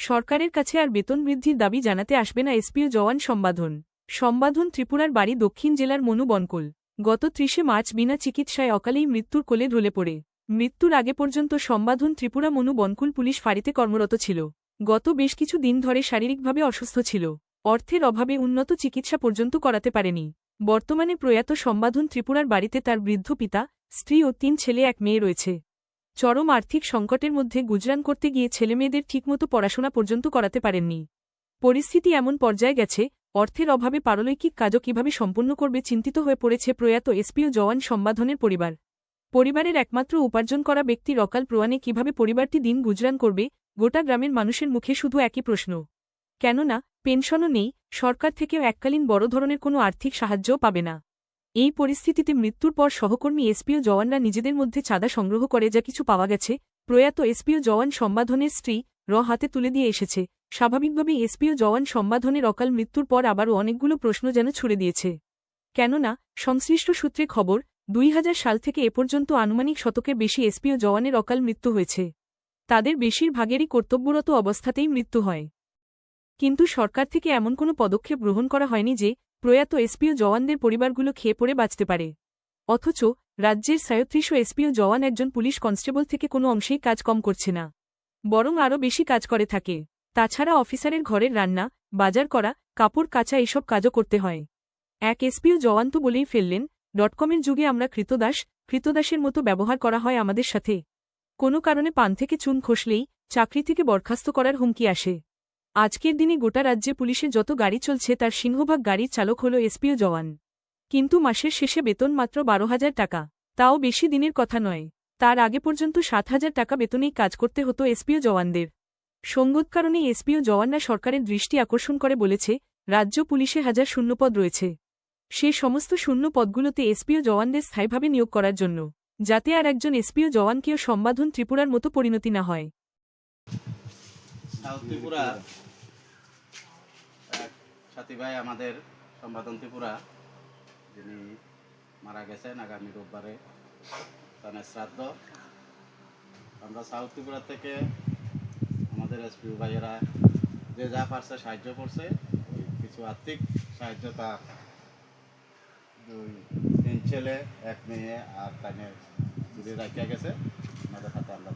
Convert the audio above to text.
সরকারের কাছে আর বেতন বৃদ্ধির দাবি জানাতে আসবে না এসপিও জওয়ান সম্বাধন। সম্বাধন ত্রিপুরার বাড়ি দক্ষিণ জেলার মনু বনকুল। গত ত্রিশে মার্চ বিনা চিকিৎসায় অকালেই মৃত্যুর কোলে ঢলে পড়ে। মৃত্যুর আগে পর্যন্ত সম্বাধন ত্রিপুরা মনু বনকুল পুলিশ ফাঁড়িতে কর্মরত ছিল। গত বেশ কিছু দিন ধরে শারীরিকভাবে অসুস্থ ছিল। অর্থের অভাবে উন্নত চিকিৎসা পর্যন্ত করাতে পারেনি। বর্তমানে প্রয়াত সম্বাধন ত্রিপুরার বাড়িতে তার বৃদ্ধ পিতা, স্ত্রী ও তিন ছেলে, এক মেয়ে রয়েছে। চরম আর্থিক সংকটের মধ্যে গুজরান করতে গিয়ে ছেলেমেয়েদের ঠিকমতো পড়াশোনা পর্যন্ত করাতে পারেননি। পরিস্থিতি এমন পর্যায়ে গেছে, অর্থের অভাবে পারলৈকিক কাজও কীভাবে সম্পন্ন করবে চিন্তিত হয়ে পড়েছে প্রয়াত এসপিও জওয়ান সম্বাধনের পরিবার। পরিবারের একমাত্র উপার্জন করা ব্যক্তির অকাল প্রয়াণে কীভাবে পরিবারটি দিন গুজরান করবে, গোটা গ্রামের মানুষের মুখে শুধু একই প্রশ্ন। কেননা, পেনশনও নেই, সরকার থেকেও এককালীন বড় ধরনের কোনো আর্থিক সাহায্যও পাবে না। এই পরিস্থিতিতে মৃত্যুর পর সহকর্মী এসপিও জওয়ানরা নিজেদের মধ্যে চাঁদা সংগ্রহ করে যা কিছু পাওয়া গেছে। প্রয়াত এসপিও জওয়ান সম্বাধনের স্ত্রী র হাতে তুলে দিয়ে এসেছে। স্বাভাবিকভাবেই এসপিও জওয়ান সম্বাধনের অকাল মৃত্যুর পর আবারও অনেকগুলো প্রশ্ন যেন ছুড়ে দিয়েছে। কেননা, সংশ্লিষ্ট সূত্রে খবর, দুই হাজার সাল থেকে এ পর্যন্ত আনুমানিক শতকের বেশি এসপিও জওয়ানের অকাল মৃত্যু হয়েছে। তাদের বেশিরভাগেরই কর্তব্যরত অবস্থাতেই মৃত্যু হয়। কিন্তু সরকার থেকে এমন কোনো পদক্ষেপ গ্রহণ করা হয়নি যে প্রয়াত এসপিও জওয়ানদের পরিবারগুলো খেয়ে পড়ে বাঁচতে পারে। অথচ রাজ্যের সায়ত্রিশ এসপিও জওয়ান একজন পুলিশ কনস্টেবল থেকে কোনো অংশেই কাজ কম করছে না। বরং আরও বেশি কাজ করে থাকে। তাছাড়া অফিসারের ঘরের রান্না, বাজার করা, কাপড় কাচা এসব কাজও করতে হয়। এক এসপিও জওয়ান তো বলেই ফেললেন ডটকমের যুগে আমরা কৃতদাস, কৃতদাসের মতো ব্যবহার করা হয় আমাদের সাথে। কোনো কারণে পান থেকে চুন খসলেই চাকরি থেকে বরখাস্ত করার হুমকি আসে। আজকের দিনে গোটা রাজ্যে পুলিশে যত গাড়ি চলছে তার সিংহভাগ গাড়ির চালক হল এসপিও জওয়ান। কিন্তু মাসের শেষে বেতন মাত্র বারো হাজার টাকা। তাও বেশি দিনের কথা নয়। তার আগে পর্যন্ত সাত হাজার টাকা বেতনেই কাজ করতে হতো এসপিও জওয়ানদের। সঙ্গত কারণে এসপিও জওয়ানরা সরকারের দৃষ্টি আকর্ষণ করে বলেছে, রাজ্য পুলিশে হাজার শূন্যপদ রয়েছে। সে সমস্ত শূন্য পদগুলোতে এসপিও জওয়ানদের স্থায়ীভাবে নিয়োগ করার জন্য, যাতে আর একজন এসপিও জওয়ানকেও সম্বাধন ত্রিপুরার মতো পরিণতি না হয়। সাউথ ত্রিপুরা। এক সাথী ভাই আমাদের সম্পাদন ত্রিপুরা, যিনি মারা গেছেন আগামী রোববারে। তার শ্রাদ্ধ। আমরা সাউথ ত্রিপুরা থেকে আমাদের এসপি ভাইয়েরা যে যা পারছে সাহায্য করছে, কিছু আর্থিক সাহায্য তার দুই তিন ছেলে, এক মেয়ে আর তাদের যদি রাখিয়া গেছে। আমাদের হাতে আমরা